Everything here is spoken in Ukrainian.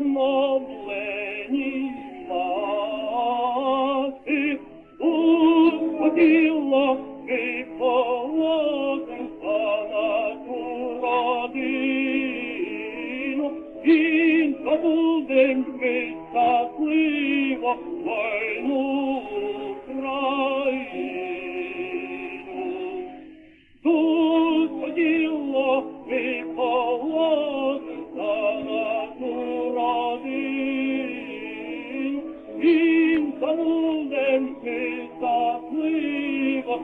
Втихновленій мати Успокіло і полозенка на ту родину. Він побуде ми щасливо вольну країну. Тут поділо ми Golden Schild, das Liebe,